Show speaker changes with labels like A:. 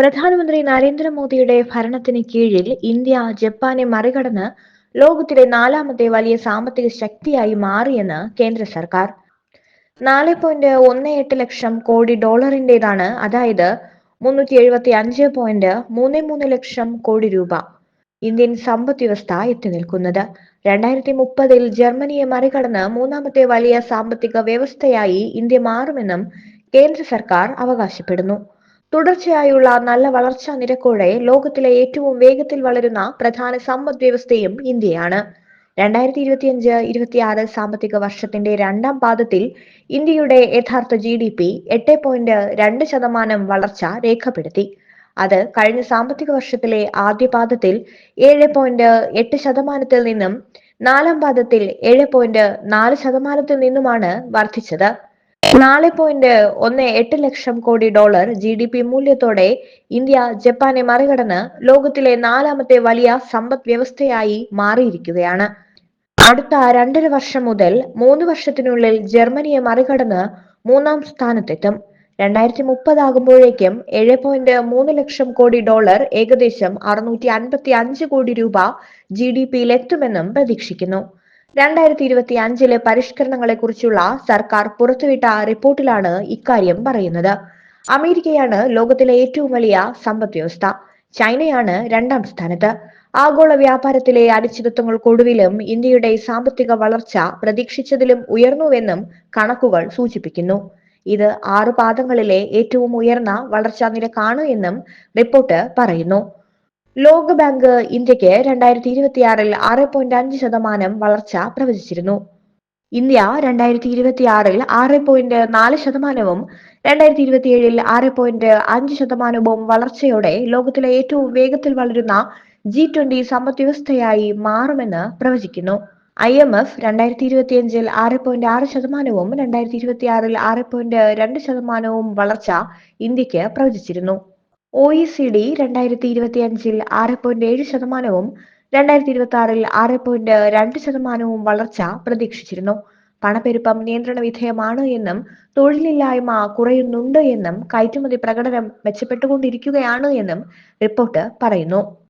A: പ്രധാനമന്ത്രി നരേന്ദ്രമോദിയുടെ ഭരണത്തിന് കീഴിൽ ഇന്ത്യ ജപ്പാനെ മറികടന്ന് ലോകത്തിലെ നാലാമത്തെ വലിയ സാമ്പത്തിക ശക്തിയായി മാറിയെന്ന് കേന്ദ്ര സർക്കാർ. നാല് പോയിന്റ് ഒന്ന് എട്ട് ലക്ഷം കോടി ഡോളറിന്റേതാണ് അതായത് മുന്നൂറ്റി എഴുപത്തി അഞ്ച് പോയിന്റ് മൂന്ന് മൂന്ന് ലക്ഷം കോടി രൂപ ഇന്ത്യൻ സമ്പദ് വ്യവസ്ഥ എത്തി നിൽക്കുന്നത്. രണ്ടായിരത്തി മുപ്പതിൽ ജർമ്മനിയെ മറികടന്ന് മൂന്നാമത്തെ വലിയ സാമ്പത്തിക വ്യവസ്ഥയായി ഇന്ത്യ മാറുമെന്നും കേന്ദ്ര സർക്കാർ അവകാശപ്പെടുന്നു. തുടർച്ചയായുള്ള നല്ല വളർച്ചാ നിരക്കോടെ ലോകത്തിലെ ഏറ്റവും വേഗത്തിൽ വളരുന്ന പ്രധാന സമ്പദ് വ്യവസ്ഥയും ഇന്ത്യയാണ്. രണ്ടായിരത്തി ഇരുപത്തിയഞ്ച് ഇരുപത്തിയാറ് സാമ്പത്തിക വർഷത്തിന്റെ രണ്ടാം പാദത്തിൽ ഇന്ത്യയുടെ യഥാർത്ഥ ജി ഡി പി എട്ട് പോയിന്റ് രണ്ട് ശതമാനം വളർച്ച രേഖപ്പെടുത്തി. അത് കഴിഞ്ഞ സാമ്പത്തിക വർഷത്തിലെ ആദ്യ പാദത്തിൽ ഏഴ് പോയിന്റ് എട്ട് ശതമാനത്തിൽ നിന്നും നാലാം പാദത്തിൽ ഏഴ് പോയിന്റ് നാല് ശതമാനത്തിൽ നിന്നുമാണ് വർദ്ധിച്ചത്. നാല് പോയിന്റ് ഒന്ന് എട്ട് ലക്ഷം കോടി ഡോളർ ജി ഡി പി മൂല്യത്തോടെ ഇന്ത്യ ജപ്പാനെ മറികടന്ന് ലോകത്തിലെ നാലാമത്തെ വലിയ സമ്പദ് വ്യവസ്ഥയായി മാറിയിരിക്കുകയാണ്. അടുത്ത രണ്ടര വർഷം മുതൽ മൂന്ന് വർഷത്തിനുള്ളിൽ ജർമ്മനിയെ മറികടന്ന് മൂന്നാം സ്ഥാനത്തെത്തും. രണ്ടായിരത്തി മുപ്പതാകുമ്പോഴേക്കും ഏഴ് പോയിന്റ് മൂന്ന് ലക്ഷം കോടി ഡോളർ ഏകദേശം അറുന്നൂറ്റി അൻപത്തി അഞ്ച് കോടി രൂപ ജി ഡി പിയിൽ എത്തുമെന്നും പ്രതീക്ഷിക്കുന്നു. രണ്ടായിരത്തി ഇരുപത്തി അഞ്ചിലെ പരിഷ്കരണങ്ങളെ കുറിച്ചുള്ള സർക്കാർ പുറത്തുവിട്ട റിപ്പോർട്ടിലാണ് ഇക്കാര്യം പറയുന്നത്. അമേരിക്കയാണ് ലോകത്തിലെ ഏറ്റവും വലിയ സമ്പദ് വ്യവസ്ഥ. ചൈനയാണ് രണ്ടാം സ്ഥാനത്ത്. ആഗോള വ്യാപാരത്തിലെ അനിശ്ചിതത്വങ്ങൾക്കൊടുവിലും ഇന്ത്യയുടെ സാമ്പത്തിക വളർച്ച പ്രതീക്ഷിച്ചതിലും ഉയർന്നുവെന്നും കണക്കുകൾ സൂചിപ്പിക്കുന്നു. ഇത് ആറ് പാദങ്ങളിലെ ഏറ്റവും ഉയർന്ന വളർച്ചാ നിരക്കാണ് എന്നും റിപ്പോർട്ട് പറയുന്നു. ലോകബാങ്ക് ഇന്ത്യയ്ക്ക് രണ്ടായിരത്തി ഇരുപത്തിയാറിൽ ആറ് പോയിന്റ് അഞ്ച് ശതമാനം വളർച്ച പ്രവചിച്ചിരുന്നു. ഇന്ത്യ രണ്ടായിരത്തി ഇരുപത്തിയാറിൽ ആറ് പോയിന്റ് നാല് ശതമാനവും രണ്ടായിരത്തി ഇരുപത്തിയേഴിൽ ആറ് പോയിന്റ് അഞ്ച് ശതമാനവും വളർച്ചയോടെ ലോകത്തിലെ ഏറ്റവും വേഗത്തിൽ വളരുന്ന ജി ട്വന്റി സമ്പദ് വ്യവസ്ഥയായി മാറുമെന്ന് പ്രവചിക്കുന്നു. ഐ എം എഫ് രണ്ടായിരത്തി ഇരുപത്തിയഞ്ചിൽ ആറ് പോയിന്റ് ആറ് ശതമാനവും രണ്ടായിരത്തി ഇരുപത്തിയാറിൽ ആറ് പോയിന്റ് രണ്ട് ശതമാനവും വളർച്ച ഇന്ത്യയ്ക്ക് പ്രവചിച്ചിരുന്നു. ഒ ഇ സി ഡി രണ്ടായിരത്തി ഇരുപത്തി അഞ്ചിൽ ആറ് പോയിന്റ് ഏഴ് ശതമാനവും രണ്ടായിരത്തി ഇരുപത്തി ആറിൽ ആറ് പോയിന്റ് രണ്ട് ശതമാനവും വളർച്ച പ്രതീക്ഷിച്ചിരുന്നു. പണപ്പെരുപ്പം നിയന്ത്രണ വിധേയമാണ് എന്നും തൊഴിലില്ലായ്മ കുറയുന്നുണ്ട് എന്നും കയറ്റുമതി പ്രകടനം മെച്ചപ്പെട്ടുകൊണ്ടിരിക്കുകയാണ് എന്നും റിപ്പോർട്ട് പറയുന്നു.